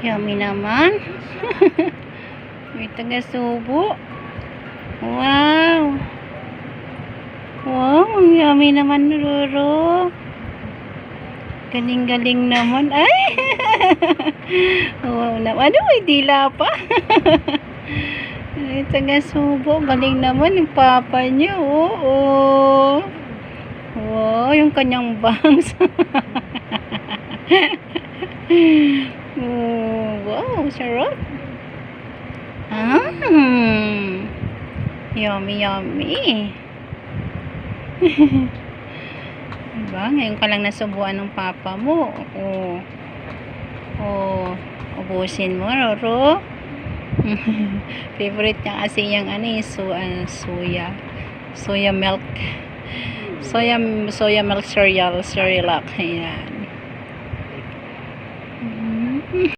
Yummy naman. May taga-subo. Wow. Wow, ang yummy naman, Roro. Galing-galing naman. Ay! wow naman. Ano, may dila pa. Ay, taga-subo. Galing naman yung papa niyo. Oo. Wow, yung kanyang bangs. Sarap. Ah, yummy, yummy. diba? Ngayon ka lang nasubuan ng papa mo. Oo. Oh, ubusin mo, Roro. Favorite niya kasi yung ano yung so, ano, soya. Soya milk. Soya, soya milk cereal, cereal. Ayan.